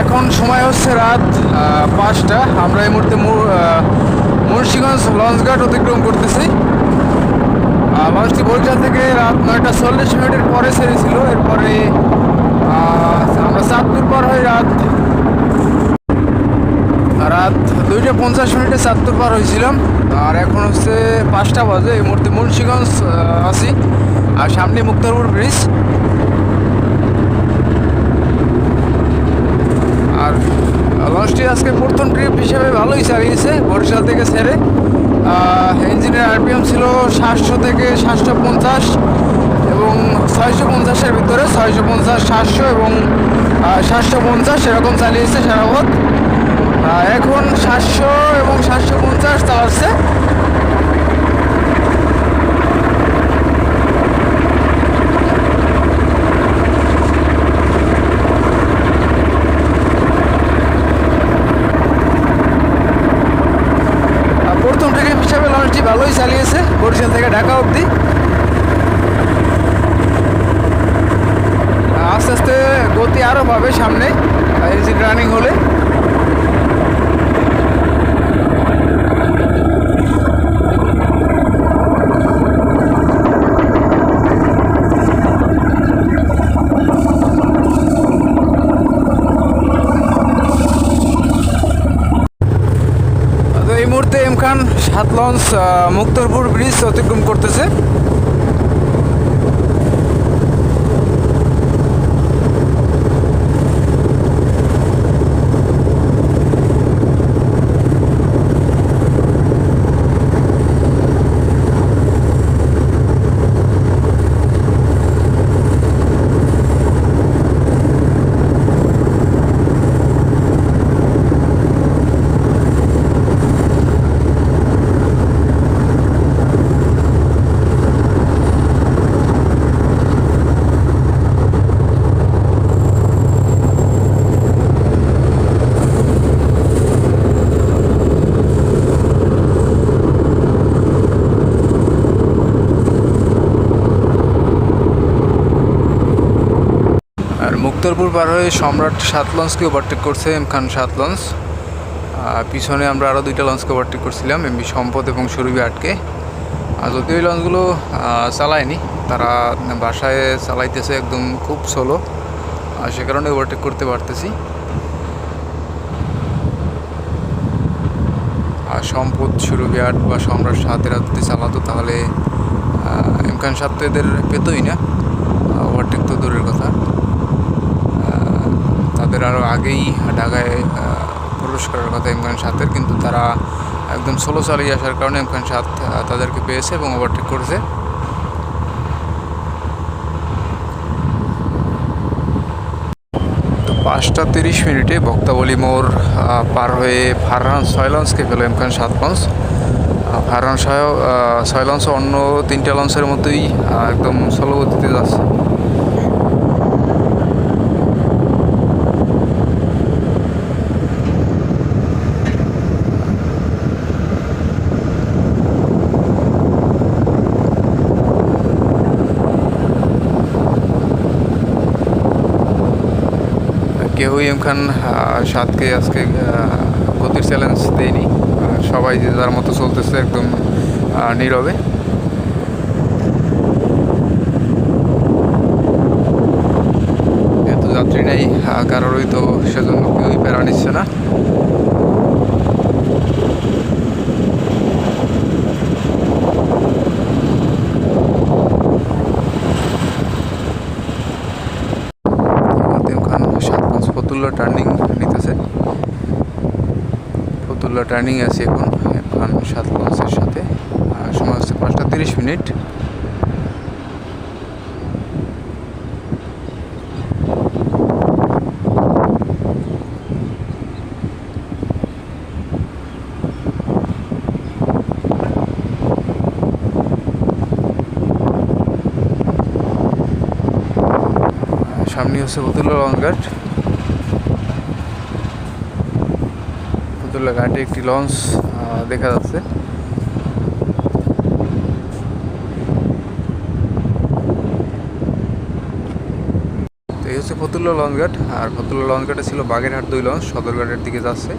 এখন সময় হচ্ছে রাত পাঁচটা। আমরা এই মুহূর্তে মুন্সিগঞ্জ লঞ্চঘাট অতিক্রম করতেছি। লঞ্চটি বরিশাল থেকে রাত নয়টা চল্লিশ মিনিটের পরে ছেড়েছিল এরপরে আমরা চাঁদপুর পার হয়ে রাত রাত দুইটা পঞ্চাশ মিনিটে চাঁদপুর পার হয়েছিলাম আর এখন হচ্ছে পাঁচটা বাজে। এই মুহূর্তে মুন্সিগঞ্জ আছি। আর সামনে মুক্তারপুর ব্রিজ। লঞ্চটি আজকে প্রথম ট্রিপ হিসেবে ভালোই চালিয়েছে, বরিশাল থেকে ছেড়ে। ইঞ্জিনের আরপিএম ছিল সাতশো থেকে সাতশো পঞ্চাশ এবং ছয়শো পঞ্চাশের ভিতরে ছয়শো পঞ্চাশ, সাতশো এবং সাতশো পঞ্চাশ এরকম চালিয়েছে সারাবত এখন সাতশো এবং সাতশো পঞ্চাশ চালাচ্ছে আর প্রথম ট্রিপ হিসাবে লঞ্চটি ভালোই চালিয়েছে বরিশাল থেকে ঢাকা অবধি আস্তে আস্তে গতি আরও পাবে সামনে ইঞ্জিন রানিং হলে তো এই মুহূর্তে এম খান সাত লঞ্চ মুক্তরপুর ব্রিজ অতিক্রম করতেছে। আর মুক্তরপুর পার হয়ে সম্রাট সাত লঞ্চকে ওভারটেক করছে এম খান সাত লঞ্চ পিছনে আমরা আরও দুইটা লঞ্চকে ওভারটেক করছিলাম এমবি সম্পদ এবং সুরভি আটকে। আর যদিও এই লঞ্চগুলো চালায়নি তারা বাসায় চালাইতেছে একদম খুব স্লো আর সে কারণে ওভারটেক করতে পারতেছি। আর সম্পদ সুরভি আট বা সম্রাট সাত এরা যদি চালাতো তাহলে আহ, এম খান সাত তো এদের পেতোই না ওভারটেক তো দূরের কথা আহ, তাদের আরও আগেই ঢাকায় প্রবেশ করার কথা ইমরান সাতের কিন্তু তারা একদম স্লো চালিয়ে আসার কারণে ইমরান সাত তাদেরকে পেয়েছে এবং ওভারটেক করেছে। পাঁচটা তিরিশ মিনিটে বক্তাবলী আহ, পার হয়ে ফারহান ছয় লঞ্চকে পেল ইমখান সাত লঞ্চ ফারহান ছয় ছয় লঞ্চ অন্য তিনটা লঞ্চের মতোই একদম স্লো যাচ্ছে। কেউই এম খান সাতকে, আজকে গতির চ্যালেঞ্জ দেয়নি। সবাই যে যার মতো চলতেছে একদম নীরবে। এত যাত্রী নেই কারোরই তো সেজন্য কেউই প্যারা নিচ্ছে না আতিম খান সাতগঞ্জ ফতুল্লা টার্নিং নিতেছে। ফতুল্লা টার্নিং আছে এখন এখন সাত সাতগঞ্জের সাথে। সময় হচ্ছে পাঁচটা তিরিশ মিনিট। সামনে হচ্ছে ফতুল্লা লঞ্চঘাট। ফতুল্লা ঘাটে একটি লঞ্চ দেখা যাচ্ছে। তো এই হচ্ছে ফতুল্লা লঞ্চঘাট আর ফতুল্লা লঞ্চঘাটে ছিল বাগেরহাট দুই লঞ্চ, সদরঘাটের দিকে যাচ্ছে।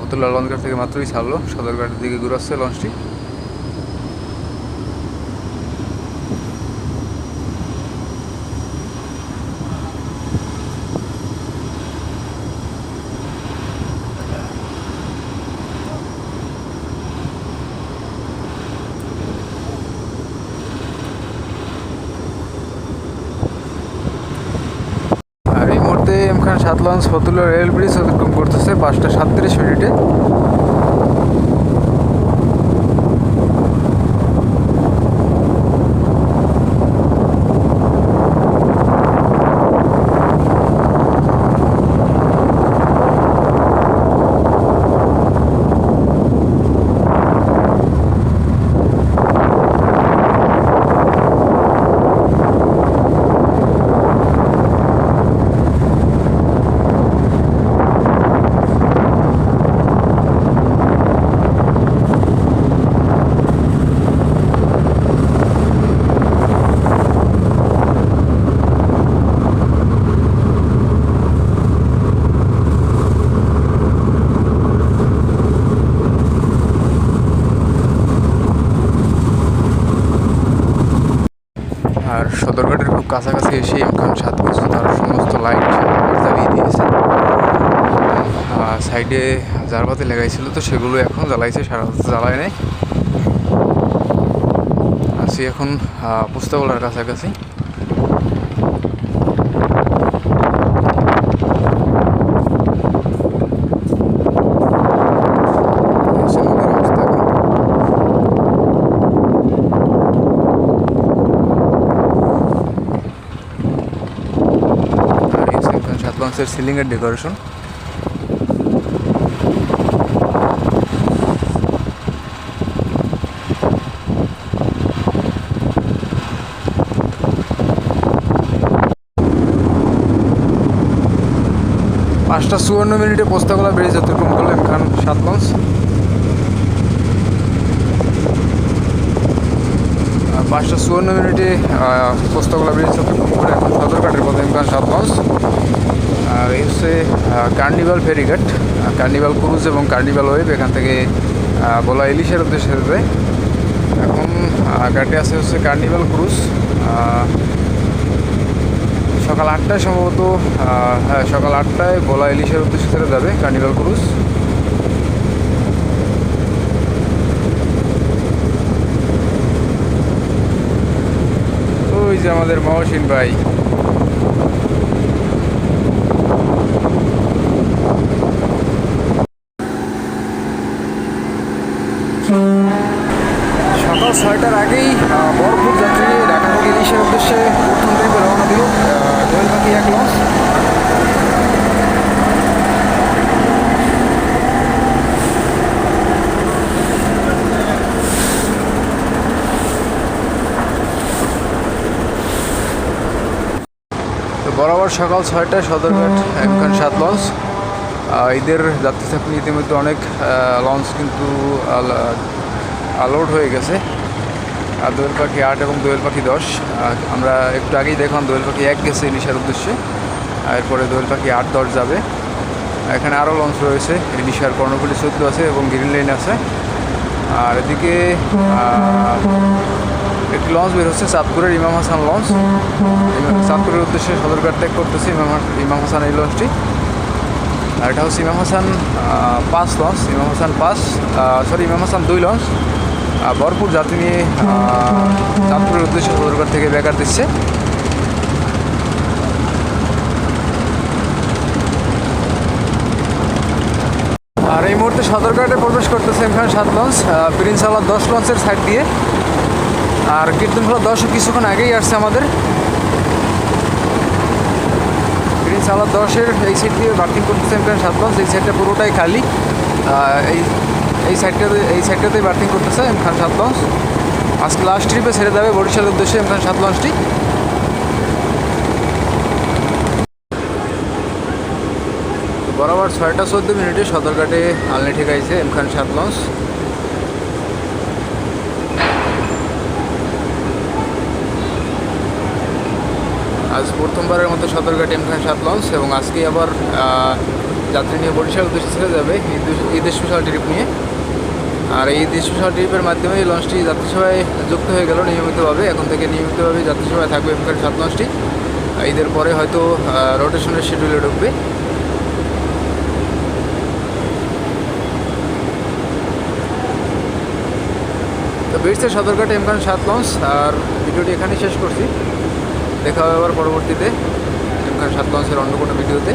ফতুল্লা লঞ্চঘাট থেকে মাত্রই ছাড়লো, সদরঘাটের দিকে ঘুরাচ্ছে লঞ্চটি আর এই মুহূর্তে এম খান সাত লঞ্চ ফতুল্লা রেল ব্রিজ অতিক্রম করতেছে পাঁচটা সাতত্রিশ মিনিটে আর সদরঘাটের খুব কাছাকাছি এসে এম সাত বছর তার সমস্ত লাইট জ্বালিয়ে দিয়েছে। সাইডে জারবাতি লাগাইছিল তো সেগুলো এখন জ্বালাইছে, সারা জ্বালায় নেই। আছি এখন পুস্তাবলার কাছাকাছি এই হচ্ছে নদীর অবস্থা এখন। আর এই হচ্ছে সিলিংয়ের ডেকোরেশন। পাঁচটা চুয়ান্ন মিনিটে পোস্তাগোলা ব্রিজ অতিক্রম করল খান সাত লঞ্চ আর পাঁচটা চুয়ান্ন মিনিটে ব্রিজ অতিক্রম করে এখন সদরঘাটের পথে এমকান সাত লঞ্চ আর এই হচ্ছে কার্নিভাল ফেরিঘাট। কার্নিভাল ক্রুজ এবং কার্নিভাল ওয়েব এখান থেকে বলা ইলিশের উদ্দেশ্যে যায় এখন ঘাটে আছে হচ্ছে কার্নিভাল ক্রুজ সকাল আটটায় সম্ভবত হ্যাঁ সকাল আটটায় বলা ইলিশের উদ্দেশ্যে যাবে কার্নিভাল ক্রুজ ওই যে আমাদের মহসিন ভাই। ছয়টার আগেই বরফুর যাত্রী ঢাকা থেকে উদ্দেশ্যে প্রথম থেকে রওনা দিল দোয়েল পাখি এক লঞ্চ বরাবর সকাল ছয়টায় সদরঘাট এমখান সাত লঞ্চ। ঈদের যাত্রী থাকলে ইতিমধ্যে অনেক লঞ্চ কিন্তু আলোড হয়ে গেছে। আর দোয়েল পাখি আট এবং দোয়েল পাখি দশ। আমরা একটু আগেই দেখলাম দোয়েল পাখি এক গেছে ইলিশার উদ্দেশ্যে। আর এরপরে দোয়েল পাখি আট দশ যাবে। এখানে আরও লঞ্চ রয়েছে। ইলিশার কর্ণফুলি চোদ্দ আছে এবং গ্রিন লাইন আছে। আর এদিকে একটি লঞ্চ বের হচ্ছে চাঁদপুরের ইমাম হাসান লঞ্চ চাঁদপুরের উদ্দেশ্যে সদরঘাট ত্যাগ করতেছে, ইমাম ইমাম হাসান এই লঞ্চটি আর এটা হচ্ছে ইমাম হাসান পাঁচ লঞ্চ ইমাম হাসান পাঁচ সরি ইমাম হাসান দুই লঞ্চ ভরপুর যাত্রী নিয়ে চাঁদপুরের উদ্দেশ্যে সদরঘাট থেকে বেকার দিচ্ছে। আর এই মুহূর্তে সদরঘাটে প্রবেশ করতেছে এখানে সাত লঞ্চ প্রিন্স দশ লঞ্চের সাইড দিয়ে। আর কীর্তন কীর্তনখোলা দশও কিছুক্ষণ আগেই আসছে আমাদের। আলার দশের এই সাইড দিয়ে পার্কিং করতেছে এখানে সাত এই সাইডটা পুরোটাই খালি। এই এই সাইডটাতে এই সাইডটাতেই পার্কিং করতেছে এমখান সাত লঞ্চ আজকে লাস্ট ট্রিপে ছেড়ে যাবে বরিশালের উদ্দেশ্যে এমখান সাত লঞ্চটি বরাবর ছয়টা চোদ্দ মিনিটে সদরঘাটে আলনি ঠেকাইছে এমখান সাত লঞ্চ আজ প্রথমবারের মতো সতর্কা টেমখান সাত লঞ্চ এবং আজকে আবার যাত্রী নিয়ে বরিশাল উদ্দেশ্যে ছেড়ে যাবে ঈদ- স্পেশাল ট্রিপ নিয়ে। আর এই ঈদের স্পেশাল ট্রিপের মাধ্যমে এই লঞ্চটি যাত্রী সেবায় যুক্ত হয়ে গেল নিয়মিতভাবে। এখন থেকে নিয়মিতভাবে যাত্রী সেবায় থাকবে এমখান সাত লঞ্চটি। ঈদের পরে হয়তো রোটেশনের শিডিউলে ঢুকবে। তো বেড়ছে সদরঘাট এমখান সাত লঞ্চ। আর ভিডিওটি এখানেই শেষ করছি। দেখা হবে আবার পরবর্তীতে। এমখান সাত লঞ্চের অন্য কোনো ভিডিওতে।